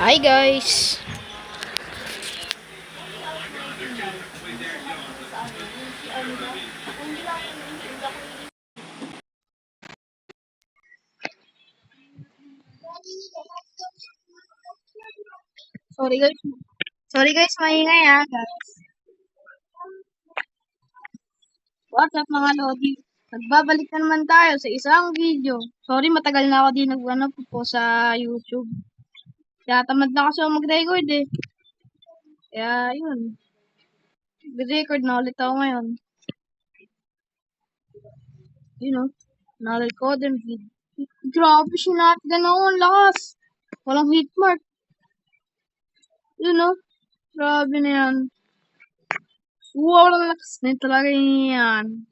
Hi guys! Sorry guys. Sorry guys, maingay ah guys. What's up mga Lodi? Nagbabalik na naman tayo sa isang video. Sorry, matagal na ako di nag ano, po sa YouTube. Kaya tamad na kasi ako mag-record eh. Kaya yun. Mag-record na ulit ako ngayon. You know, na-record and vid. Grabe, sinatgan ako ang lakas. Walang hit mark. You know, grabe na yan. Wow, lakas na talaga yan.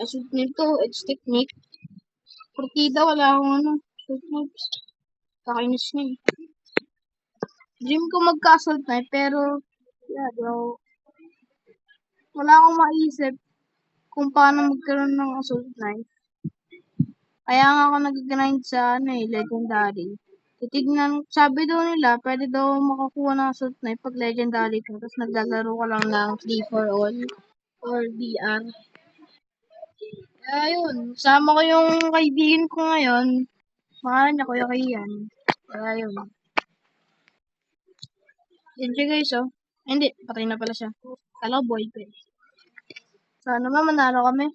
Asult nito, edge technique. Partida, wala akong ano, shoot moves. Kakainis niya eh. Dream ko magka-assault knife, pero, yeah, ako, wala akong maisip kung paano magkaroon ng assault knife. Kaya nga ako nag-grind sa, ano eh, legendary. Titignan, sabi daw nila, pwede daw makakuha ng assault knife pag legendary ka, tapos naglalaro ka lang ng free for all or DR. Kaya yun, sama ko yung kaibigan ko ngayon. Pangalan niya Kuya Kian. Kaya yun. Yan siya guys, oh. Hindi, patay na pala siya. Kala ko boy ko eh. Sana ba manalo kami?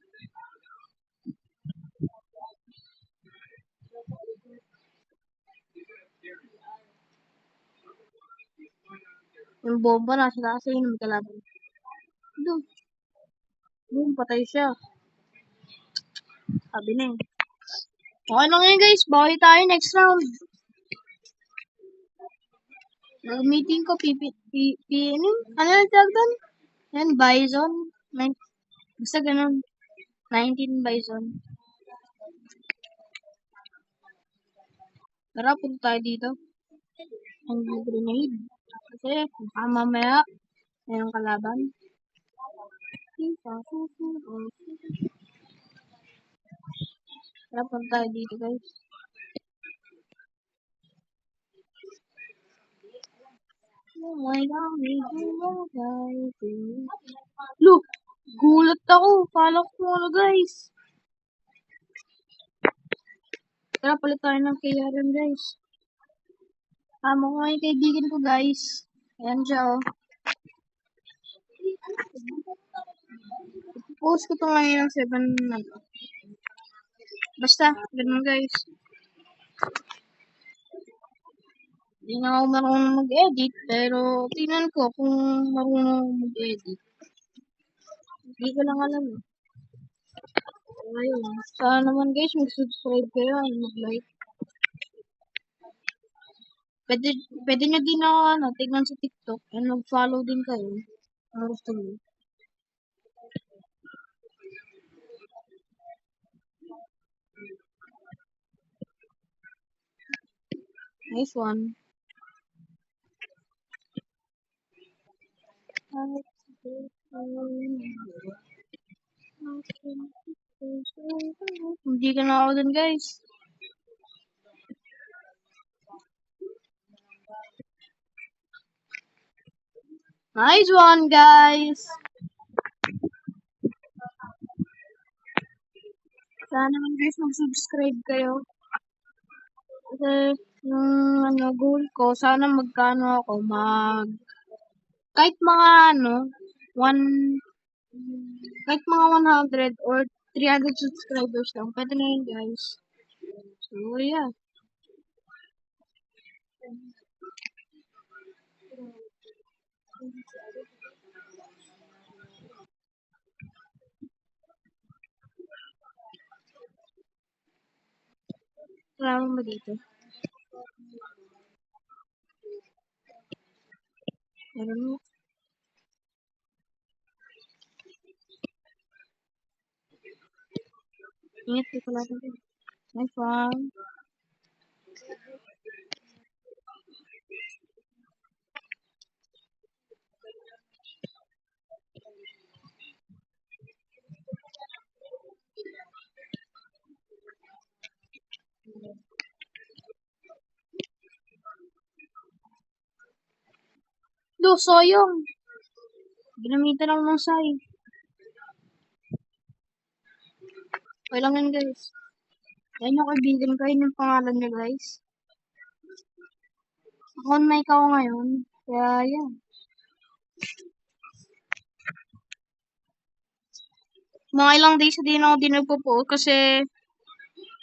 Yung bomba nasa taas ay yung kalaban. Doon. Doon, patay siya. Sabi na eh. Okay lang yun guys. Bawi tayo next round. Meeting ko, pipi, ano? Ano yung tawag doon? Yan, Bison. Nine, basta ganun. 19 Bison. Tara, punta tayo dito. Ang grenade. Kasi, baka mamaya, mayroong kalaban. Tara, punta tayo dito guys. Oh my God, guys. Look, gulat ako. Kala ko ano guys. Tara, palit tayo ng KRM guys. Tama ko nga yung kaibigan ko guys. Ayan siya oh. Post ko to ngayon ng 7 ano. Basta, ganun guys. Hindi na ako marunong mag-edit, pero tingnan ko kung marunong mag-edit. Hindi ko lang alam eh. Ayun. Sana naman guys, mag-subscribe kayo and mag-like. Pwede, pwede nyo din ako ano, tignan sa TikTok and mag-follow din kayo. Kung gusto nyo. Nice one. Hindi ka na ako dun guys. Nice one, guys. Sana mag-subscribe kayo. Kasi yung ano, goal ko, sana magkano ako, mag kahit mga ano, one kahit mga 100 or 300 subscribers lang. Pwede na yun, guys. So, yeah. Wala mo dito? Meron mo. Ingat ko pala dito. Nice one. Do, sayang. Ginamitan lang ng say. Okay lang yan, guys. Yan yung kaibigan ko, yun yung pangalan niya, guys. Ako na ikaw ngayon. Kaya, yan. Mga ilang days din ako din nagpo-post kasi,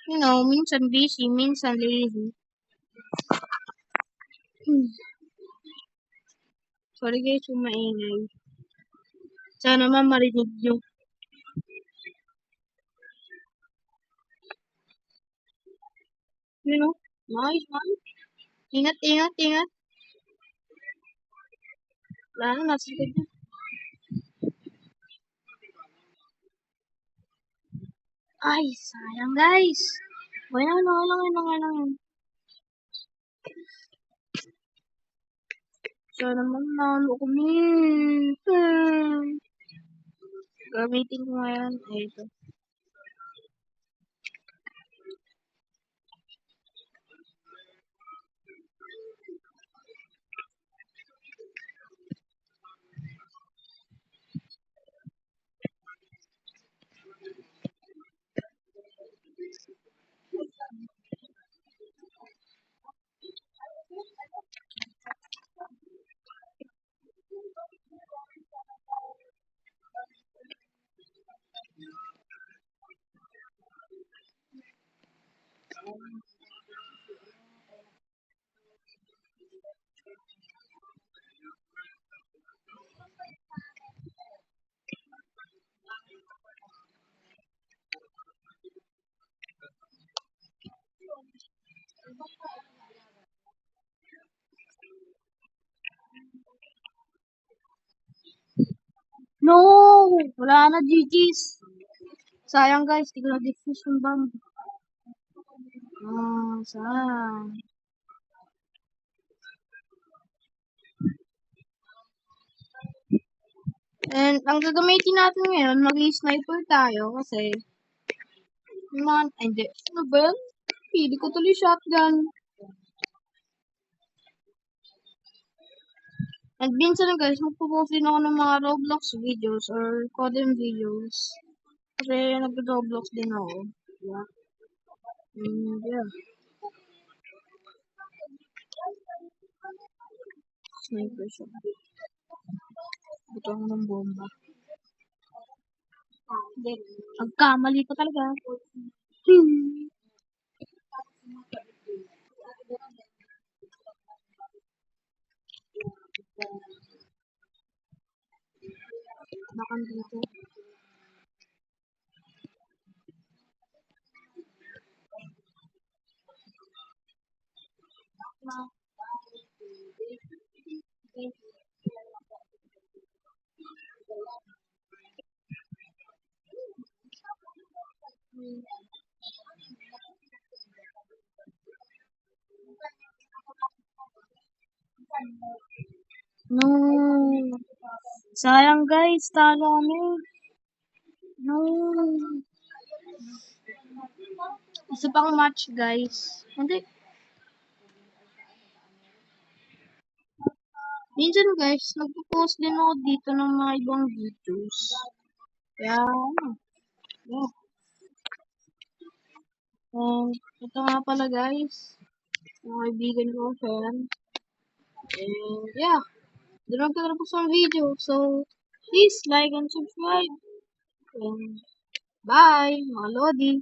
you know, minsan busy, minsan lazy. Hmm. Sorry guys, kung maingay. Sana naman marinig nyo. You know, nice, nice. Ingat, ingat, ingat. Wala na, nasa likod niya. Ay, sayang guys. Lang, okay lang, okay lang, Sana naman kami. Hmm. Gamitin ko ngayon. Ay, ito. No! Wala na, GG's. Sayang guys, di ko na-diffuse yung bomb. Ah, sayang. And ang gagamitin natin ngayon, mag-sniper tayo kasi yung mga, hindi. Ano ba yan? Pili ko tuloy shotgun. And minsan guys, magpo-post din ako ng mga Roblox videos or coding videos. Kasi nag-Roblox din ako. Yeah. And yeah. Sniper siya. Buto ako ng bomba. Hindi. Nagkamali ko talaga. Hmm. Bakan dito. No. Sayang guys, talo kami. No. Isa pang match guys. Hindi. Minsan guys, nagpo-post din ako dito ng mga ibang videos. Kaya, ano. Yeah. And, ito nga pala guys. Mga kaibigan ko, fan. And, yeah. Doon nagtatapos ang video. So, please like and subscribe. And, bye, mga Lodi.